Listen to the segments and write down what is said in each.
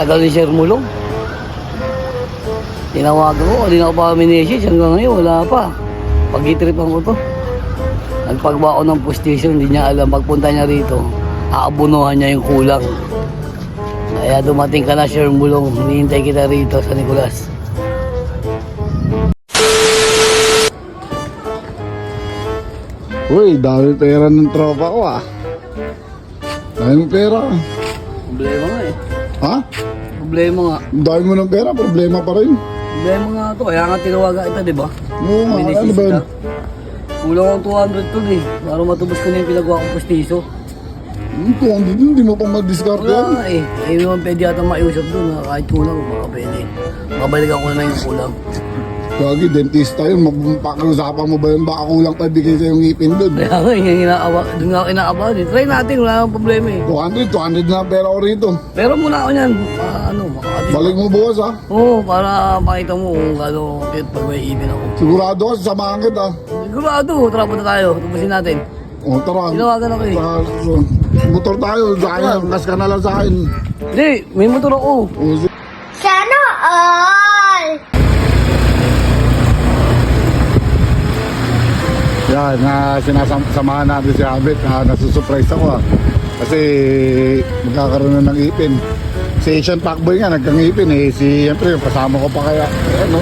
Tagal ni Sir Mulong. Tinawagan ko, hindi na ako pa minessage hanggang ngayon, wala pa. Pag-itripan ko to. Nagpagba ako ng postation, hindi niya alam. Pagpunta niya rito, aabunuhan niya yung kulang. Kaya dumating ka na, Sir Mulong. Hinihintay kita rito sa Nicolas. Uy, dami pera ng tropa ko ah. Dami pera. Problema nga eh. Ha? Problema nga. Dami mo ng pera, problema pa rin. Problema nga to. Kaya nga tinawagan kita, di ba? Oo nga, ano ba yun? Kulang akong 200 to eh. Para matubos ko na yung pinagawa kong postiso. Hmm, kung hindi, hindi mo pa mag-discard Wala yan. nga eh. Eh, naman pwede yata maiusap doon kahit kulang, baka pwede. Babalikan ko na yung kulang. Kagi, dentista yun. Mag- Pakiusapan mo ba yun? Baka kulang pa bigay sa yung ngipin doon. Kaya nga, yung inaawa, doon nga ako inaabahan eh. Try natin, wala nang problema eh. 200, 200 na pera ko rito. Pero muna ako niyan, ah, ano, makakati. Balik mo bukas ha. Oo, para makita mo kung gano'n cute pag may ipin ako. Sigurado ka, sasamahan kita. Sigurado, tara punta tayo, tubusin natin. O tara. Tinawagan ako eh. Sa, sa- motor tayo. Kaya, kas ka na lang sa akin. Hindi, may motor ako. O, Yan, na sinasamahan natin si Abet. Na nasusurprise ako ah. Kasi magkakaroon na ng ipin. Si Asian Packboy nga nagkangipin eh. Si, siyempre, kasama ko pa kaya. Ano,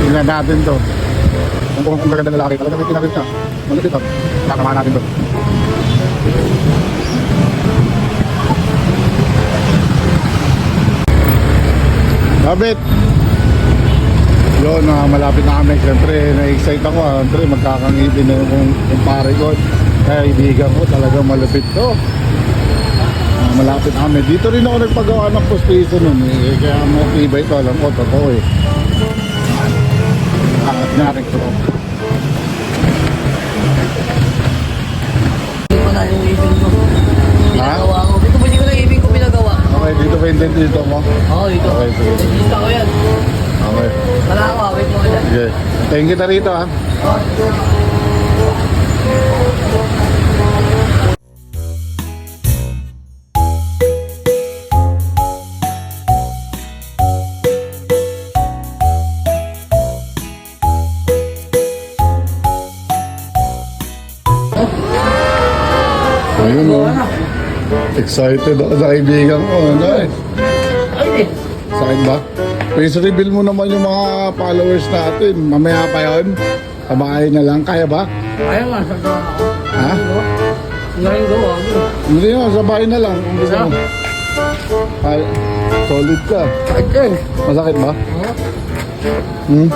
tingnan natin to. Kung kung maganda lalaki, talaga may tinapin ka. Malapit ah. Kasamahan natin to. Abet! Yun, ah, malapit na kami. Siyempre, na-excite ako. ah. Siyempre, magkakangipin na yung yung pare ko. Kaya ibigan ko talaga malapit to. Ah, malapit na kami. Dito rin ako nagpagawa ng postiso nun. Eh. Kaya matibay ito. Alam ko, totoo eh. Ah, natin ko. Hindi ko na yung ipin ko. Pinagawa ko. Ito ba ko na yung ipin ko pinagawa? Okay, dito ba yung dito mo? Oo, dito. Okay, sige. Gusto ko yan. Okay. Wala ako, wait mo dyan. Sige. Thank you na rito ah. Ayun oh. Excited ako sa kaibigan ko. Nice. Sakit ba? Face reveal mo naman yung mga followers natin. Mamaya pa yun. Sa bahay na lang. Kaya ba? Kaya nga, sa gawa ako. Ha? Ngayon gawa ako. Hindi nga, sa bahay na lang. Kung gusto mo. Ay, solid ka. Kahit eh. Masakit ba? Hmm?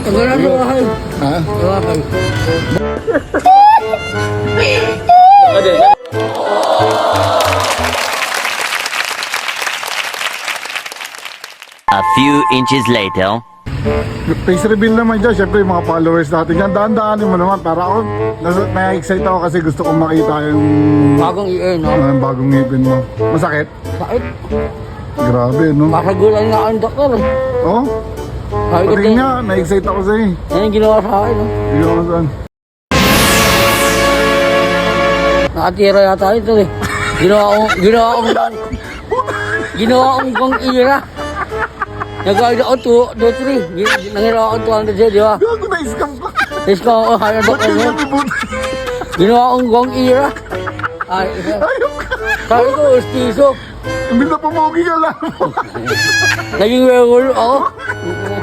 Tagal na gawahan. Ha? Gawahan. A few inches later. Face reveal naman dyan. Siyempre, yung mga followers natin yan. Daan-daanin mo naman. Para ako, nasa, na-excite ako kasi gusto kong makita yung Bagong i-earn, no? uh, bagong ngipin mo. Masakit? Sakit. Grabe, no? Masagulan na ang doktor. eh. Oh, Sabi ko pati din, nga, na-excite ako sa'yo. eh. yan yung ginawa sa akin, no? Hindi ako saan. Nakatira yata ito eh. Ginawa kong, ginawa kong, ginawa kong kong ira. Nagkakaroon ako 2, 2, 3. Nangiraw ako 200 siya, di ba? Gago na-scam ka. Tapos ko ako haya Ba't doktor yung mo. nalibutan? Ginawa kong gong ira. Ay. Ayok ka. Sabi ko, ustiso. Imbis na pumogi ka lang. Naging werewolf ako.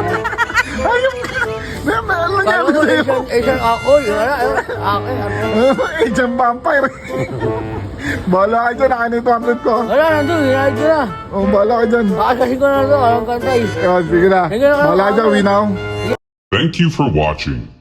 Ka. Nangyari ko, isang, isang ako. Wala, wala. Akin. Agent vampire. Bahala ka dyan, nakain yung 200 ko. Wala, nandun. Hinahid ko na. Oh, bahala ka dyan. Makasasin ko na ito. Alam kantay. Oh, sige na. Sige na, Bahala ka dyan, we now. Thank you for watching.